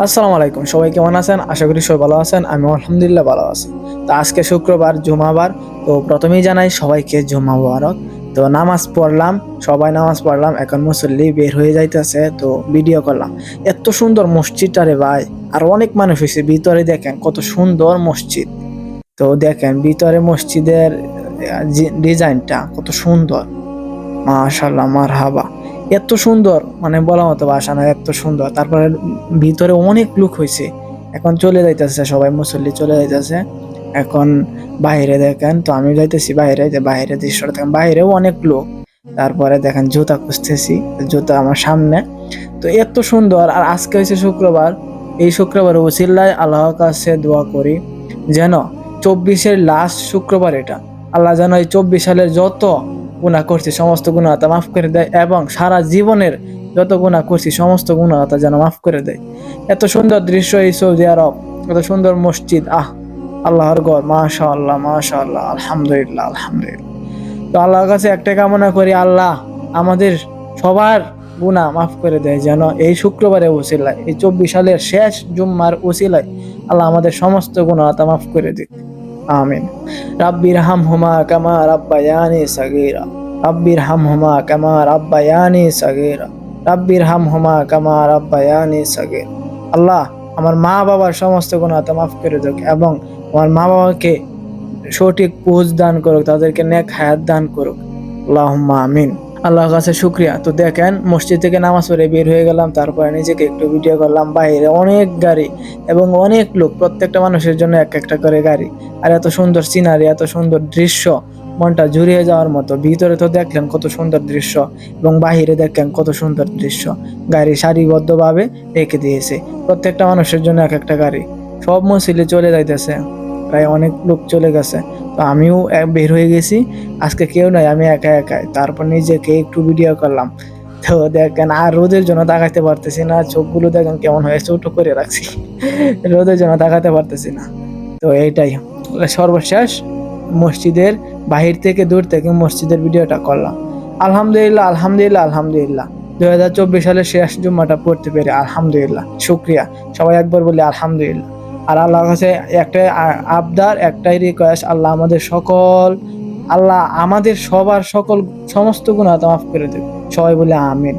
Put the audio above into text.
আসসালামু আলাইকুম, সবাই কেমন আছেন? আশা করি সবাই ভালো আছেন আমি আলহামদুলিল্লাহ ভালো আছি। তো আজকে শুক্রবার, জুমাবার, তো প্রথমেই জানাই সবাইকে জুমা মুবারক। তো নামাজ পড়লাম, সবাই নামাজ পড়লাম, এখন মুসল্লি বের হয়ে যাইতেছে, তো ভিডিও করলাম। এত সুন্দর মসজিদটা রে ভাই, আর অনেক মানুষ হয়েছে ভিতরে দেখেন কত সুন্দর মসজিদ। তো দেখেন ভিতরে মসজিদের ডিজাইনটা কত সুন্দর। মাশাল্লাহ মার হাবা এত সুন্দর মানে বলা মতো বাসা না, এত সুন্দর। তারপরে ভিতরে অনেক লোক হয়েছে এখন চলে যাইতেছে সবাই, মুসল্লি চলে যাইতেছে। এখন বাইরে দেখেন, তো আমি যাইতেছি বাইরে, যে বাইরে দৃশ্যটা দেখেন, বাইরেও অনেক লোক। তারপরে দেখেন জুতা খুঁজতেছি, জুতা আমার সামনে। তো এত সুন্দর, আর আজকে হয়েছে শুক্রবার। এই শুক্রবার ওসিল্লায় আল্লাহর কাছে দোয়া করি, যেন চব্বিশের লাস্ট শুক্রবার এটা। আল্লাহ যেন এই চব্বিশ সালের যত গুণা করছি, সমস্ত গুণাতা মাফ করে দেয় এবং সারা জীবনের যত গুণা করছি, সমস্ত গুণাতা যেন মাফ করে দেয়। এত সুন্দর দৃশ্য এই সৌদি আরব, এত সুন্দর মসজিদ, আহ, আল্লাহর গড় মাশা আল্লাহ মাশা আল্লাহ আলহামদুলিল্লাহ আলহামদুলিল্লাহ। তো আল্লাহর কাছে একটা কামনা করি, আল্লাহ আমাদের সবার গুণা মাফ করে দেয় যেন এই শুক্রবারে ওসিলায়, এই চব্বিশ সালের শেষ জুম্মার ওসিলায় আল্লাহ আমাদের সমস্ত গুণাতা মাফ করে দিক। আমিন। রাব্বির হাম হুমা কামা রাব্বায়ানি সাগীরা। রাব্বির হাম হুমা কামা রাব্বায়ানি সাগীরা। রাব্বির হাম হুমা কামা রাব্বায়ানি সাগীরা। আল্লাহ, আমার মা বাবার সমস্ত গুণাতা মাফ করে দেখ এবং আমার মা বাবাকে সঠিক পুজ দান করুক, তাদেরকে নেক হায়াত দান করুক। আল্লাহুম্মা আমিন। আল্লাহর কাছে শুক্রিয়া। তো দেখেন, মসজিদ থেকে নামাজ পড়ে বের হয়ে গেলাম, তারপরে নিজেকে একটু ভিডিও করলাম। বাইরে অনেক গাড়ি এবং অনেক লোক, প্রত্যেকটা মানুষের জন্য এক একটা করে গাড়ি। আর এত সুন্দর সিনারি এত সুন্দর দৃশ্য, মনটা জুড়িয়ে যাওয়ার মতো। ভিতরে তো দেখলেন কত সুন্দর দৃশ্য এবং বাহিরে দেখলেন কত সুন্দর দৃশ্য। গাড়ি সারিবদ্ধভাবে রেখে দিয়েছে। প্রত্যেকটা মানুষের জন্য এক একটা গাড়ি। সব মসজিদে চলে যাইতেছে। প্রায় অনেক লোক চলে গেছে। তো আমিও বের হয়ে গেছি। আজকে কেউ নাই, আমি একা একাই। তারপর নিজেকে একটু ভিডিও করলাম। তো দেখেন, আর রোদের জন্য তাকাতে পারতেছি না। চোখগুলো দেখেন কেমন হয়ে ছোট করে রাখছি। রোদের জন্য তাকাতে পারতেছি না। তো এইটাই। সর্বশেষ মসজিদের বাহির থেকে দূর থেকে মসজিদের ভিডিওটা করলাম। আলহামদুলিল্লাহ আলহামদুলিল্লাহ আলহামদুলিল্লাহ। দুই হাজার চব্বিশ সালের শেষ জুম্মাটা পড়তে পেরে আলহামদুলিল্লাহ। শুক্রিয়া। সবাই একবার বলি আলহামদুলিল্লাহ। আর আল্লাহর কাছে একটাই আবদার, একটাই রিকোয়েস্ট আল্লাহ আমাদের সকল, আল্লাহ আমাদের সবার সকল সমস্ত গুণাতা মাফ করে দেবে সবাই বলে আমিন।